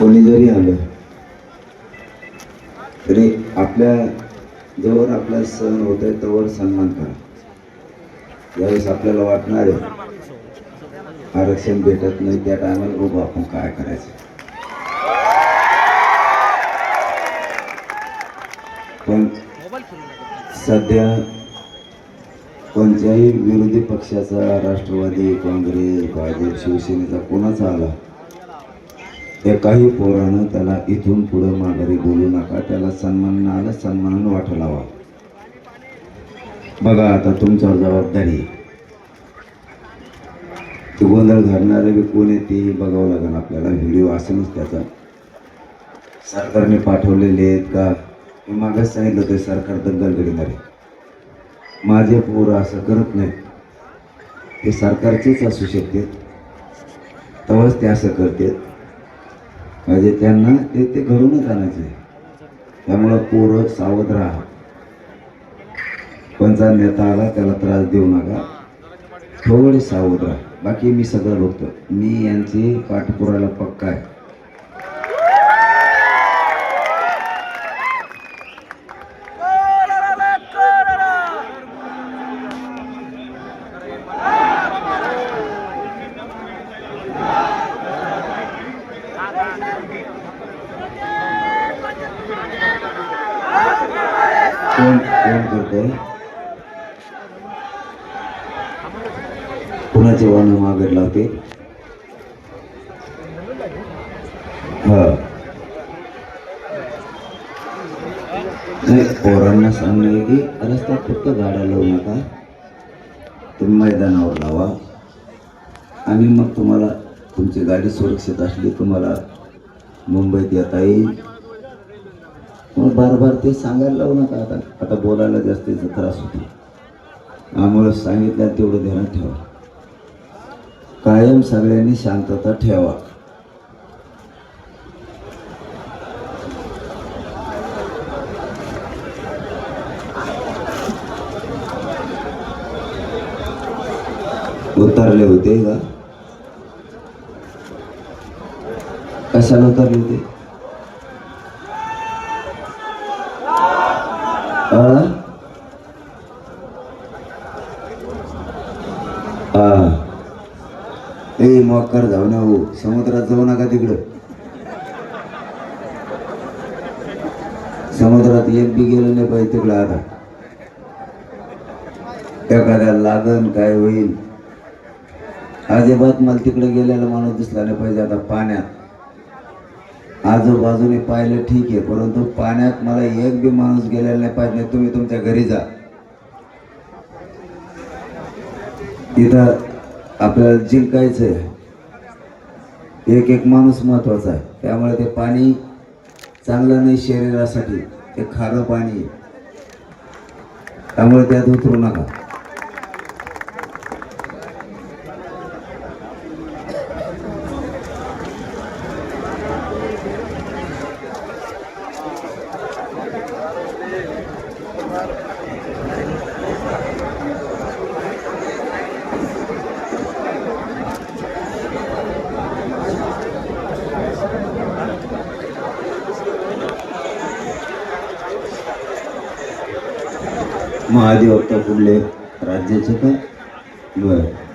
कोणी जरी आलं तरी आपल्या जवळ आपला सण होत आहे तोवर सन्मान करा. ज्यावेळेस आपल्याला वाटणार आहे आरक्षण भेटत नाही त्या टायमाला बघू आपण काय करायचं? पण सध्या कोणत्याही विरोधी पक्षाचा राष्ट्रवादी काँग्रेस भाजप शिवसेनेचा कोणाचा आला त्या काही पोरानं त्याला इथून पुढं माघारी बोलू नका. त्याला सन्मान आलं सन्मान वाटा लावा. बघा आता तुमच्यावर जबाबदारी आहे. ते गोंधळ घालणारे बी कोण आहे तेही बघावं लागेल आपल्याला. व्हिडिओ असेलच त्याचा. सरकारने पाठवलेले आहेत का? मी मागच सांगितलं ते सरकार दंगल घडणारे माझे पोरं असं करत नाही ते सरकारचेच असू शकते. तेव्हाच ते असं करतात. म्हणजे त्यांना ते ते घडूनच आणायचे. त्यामुळं पोरं सावध राहा. कोणचा नेता आला त्याला त्रास देऊ नका. थोडे सावध राहा. बाकी मी सगळं बघतो. मी यांची पाठपुराला पक्का आहे कोण कोण करतोय कुणाचे वाहन मागे लावते. हा. पोरांना सांगणे की रस्ता फक्त गाड्या लावू नका. तुम्ही मैदानावर लावा. आणि मग तुम्हाला तुमची गाडी सुरक्षित असली तुम्हाला मुंबईत येता येईल. मग बार बार ते सांगायला लावू नका आता. आता बोलायला जास्तीचा त्रास होतो. आम्हाला सांगितलं तेवढं ध्यानात ठेवा. कायम सगळ्यांनी शांतता ठेवा. उतरले होते का? कशाला उतरले होते? ए मकर जाऊ ना हो समुद्रात जाऊ नका तिकडं. समुद्रात एक बी गेलं नाही पाहिजे तिकडं आता. एखाद्या लागन काय होईल. अजिबात मला तिकडे गेलेला माणूस दिसला नाही पाहिजे आता पाण्यात. आजूबाजूने पाहिलं ठीक आहे परंतु पाण्यात मला एक बी माणूस गेलेला नाही पाहिजे तुम्ही तुमच्या घरी जा. तिथं आपल्याला जिंकायचं आहे एक एक माणूस महत्त्वाचा आहे त्यामुळे ते पाणी चांगलं नाही शरीरासाठी ते खारं पाणी आहे. त्यामुळे त्यात उतरू नका. महाधिवक्ता कुठले राज्याचे का बर.